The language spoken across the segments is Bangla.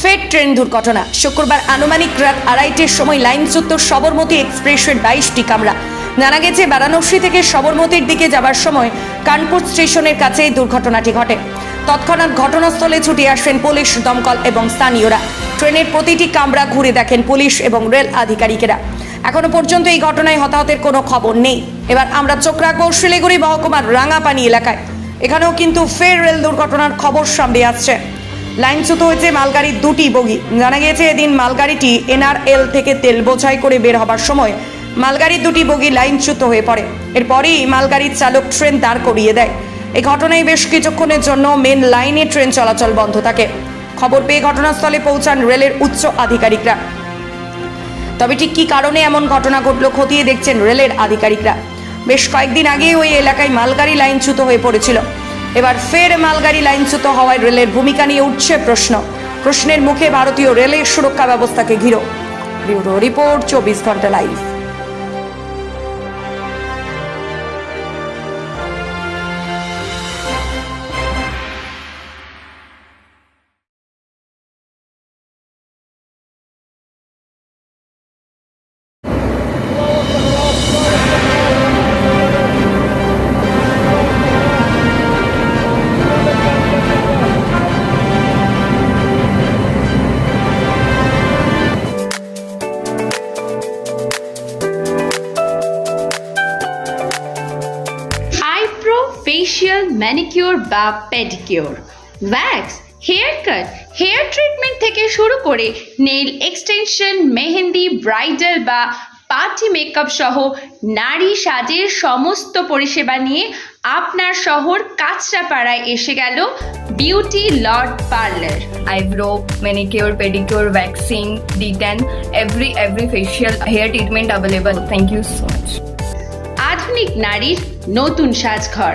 ফের ট্রেন দুর্ঘটনা। শুক্রবার আনুমানিক রাত আড়াইটের সময় লাইনচ্যুত সবরমতী এক্সপ্রেসের বাইশটি কামরা। জানা গেছে, বারাণসী থেকে সবরমতীর দিকে যাবার সময় কানপুর স্টেশনের কাছে এই দুর্ঘটনাটি ঘটে। তৎক্ষণাৎ ঘটনাস্থলে ছুটে আসেন পুলিশ, দমকল এবং স্থানীয়রা। ট্রেনের প্রতিটি কামরা ঘুরে দেখেন পুলিশ এবং রেল আধিকারিকেরা। এখনও পর্যন্ত এই ঘটনায় হতাহতের কোনো খবর নেই। এবার আমরা চোখ রাখব শিলিগুড়ি মহকুমার রাঙাপানি এলাকায়। এখানেও কিন্তু ফের রেল দুর্ঘটনার খবর সামনে আসছে। লাইনচ্যুত হয়েছে মালগাড়ির দুটি বগি। জানা গিয়েছে এদিন মালগাড়িটি এনআরএল থেকে তেল বোঝাই করে বের হবার সময় মালগাড়ির দুটি বগি লাইনচ্যুত হয়ে পড়ে। এরপরই মালগাড়ির চালক ট্রেন দাঁড় করিয়ে দেয়। এই ঘটনায় বেশ কিছুক্ষণের জন্য মেন লাইনে ট্রেন চলাচল বন্ধ থাকে। খবর পেয়ে ঘটনাস্থলে পৌঁছান রেলের উচ্চ আধিকারিকরা। তবে ঠিক কী কারণে এমন ঘটনা ঘটল খতিয়ে দেখছেন রেলের আধিকারিকরা। বেশ কয়েকদিন আগে ওই এলাকায় মালগাড়ি লাইনচ্যুত হয়ে পড়েছিল। এবার ফের মালগাড়ি লাইনচ্যুত হওয়ায় রেলের ভূমিকা নিয়ে উঠছে প্রশ্ন। প্রশ্নের মুখে ভারতীয় রেলের সুরক্ষা ব্যবস্থাকে ঘিরো। রিপোর্ট চব্বিশ ঘণ্টা লাইভ। ফেশিয়াল ম্যানিকিউর বা pedicure wax hair cut hair treatment থেকে শুরু করে নেইল এক্সটেনশন মেহেন্দি ব্রাইডাল বা পার্টি মেকআপ সহ নারী সাজের সমস্ত পরিষেবা নিয়ে আপনার শহর কাঁচরাপাড়ায় এসে গেল beauty lord parlour eyebrow, manicure, pedicure, waxing, D10, every every facial hair treatment available. Thank you so much. আধুনিক নারীর নতুন সাজঘর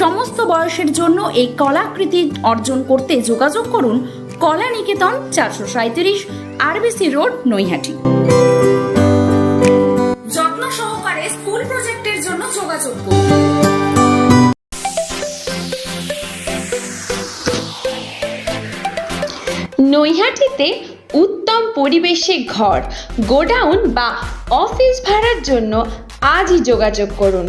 সমস্ত বয়সের জন্য এই কলাকৃতি অর্জন করতে যোগাযোগ করুন কলা নিকেতন চারশো সাঁত্রিশ আরবিসি রোড, নৈহাটি। যত্ন সহকারে স্কুল প্রজেক্টের জন্য যোগাযোগ নৈহাটিতে উত্তম পরিবেশে ঘর, গোডাউন বা অফিস ভাড়ার জন্য আজই যোগাযোগ করুন।